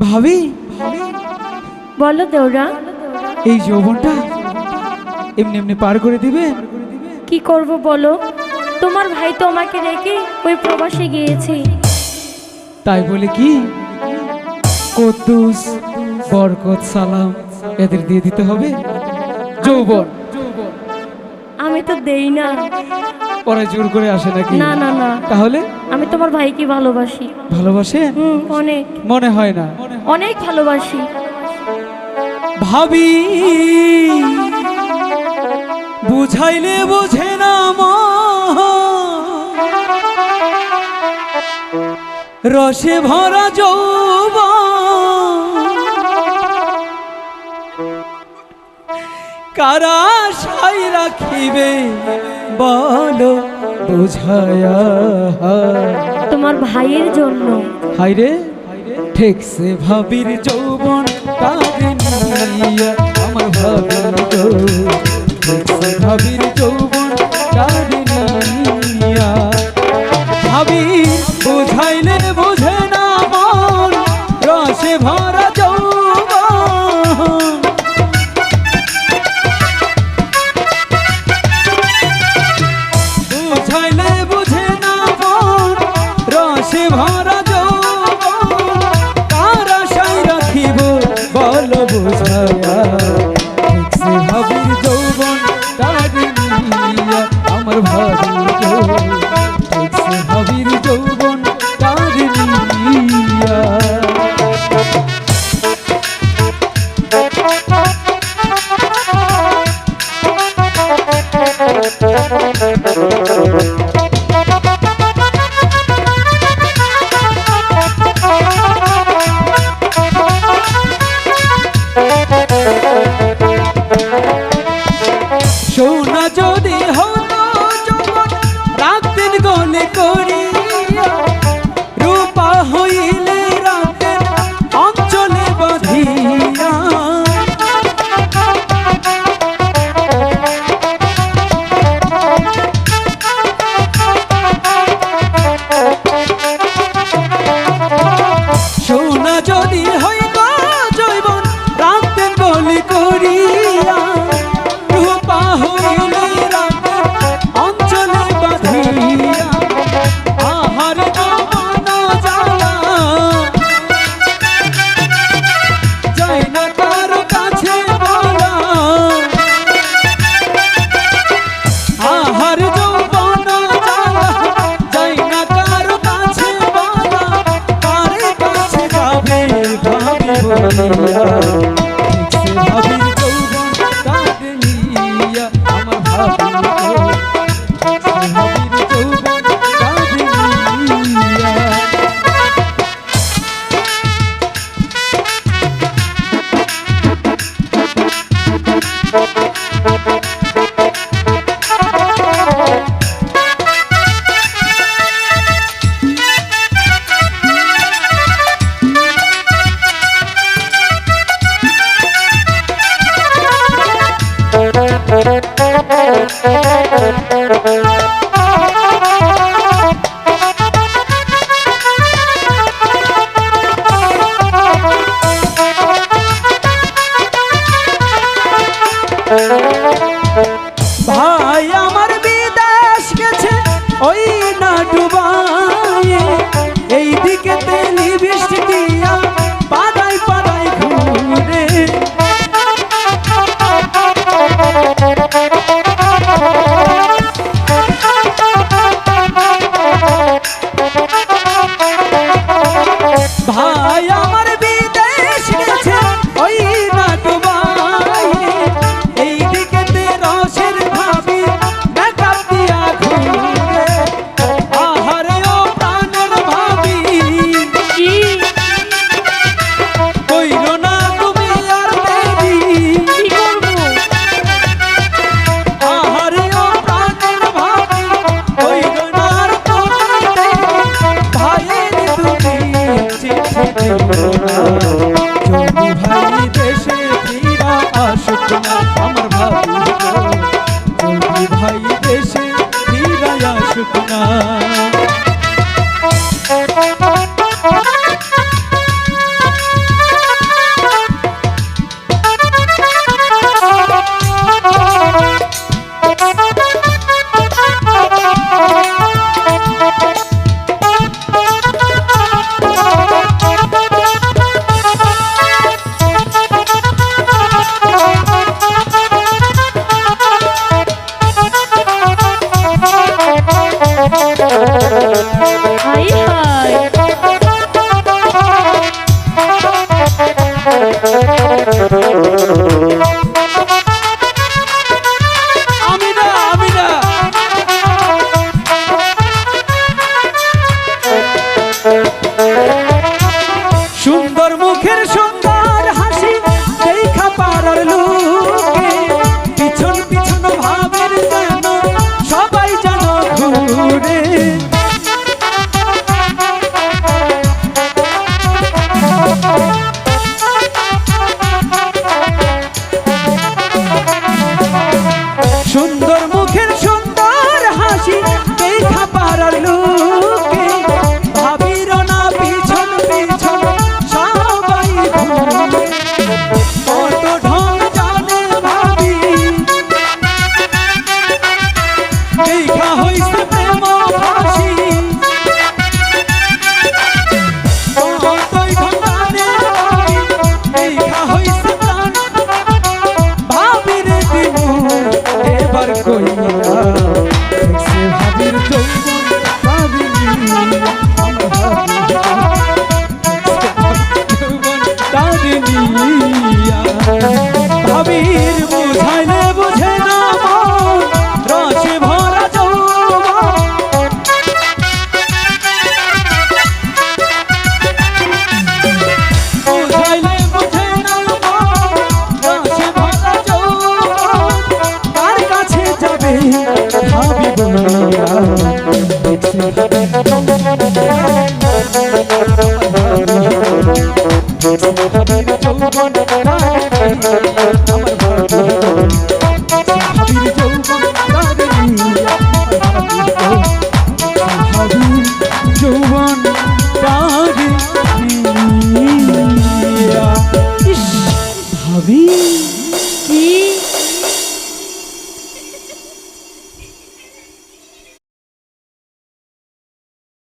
ভাবি? বলো দেওরা। এই যৌবনটা এমনি এমনি পার করে দিবে? কি করব বলো? তোমার ভাই তো আমাকে রেখে ওই প্রবাসে গিয়েছে। তাই বলে কি? কদ্দুস বরকত সালাম এদের দিয়ে দিতে হবে? যৌবন। আমি তো দেই না। ওরা জোর করে আসে নাকি? না না না। তাহলে? আমি তোমার ভাইকে ভালোবাসি। ভালোবাসে? হুম অনেক। মনে হয় না। অনেক ভালোবাসি। ভাবি বুঝাইলে বোঝে না। রসে ভরা যৌবন। কারা সাই রাখিবে বলো বুঝায়া। তোমার ভাইয়ের জন্য। হাইরে ঠেকছে ভাবির যৌবন আমার ভাবির ঠেকছে ভাবির যৌবন ভাবি বুঝাইলে বুঝে না রসে ভরা বুঝাইলে বুঝে না রসে ভরা ভাবির যৌবন গলে করিয়া ভাবির যৌবন কাঁদে নিয়া আমার ভাবি ভাই আমার বিদেশ গেছে ওই না ডুব আসুক না আমার ভাই দেশে ফিরাই আসুক না। যৌবন আমার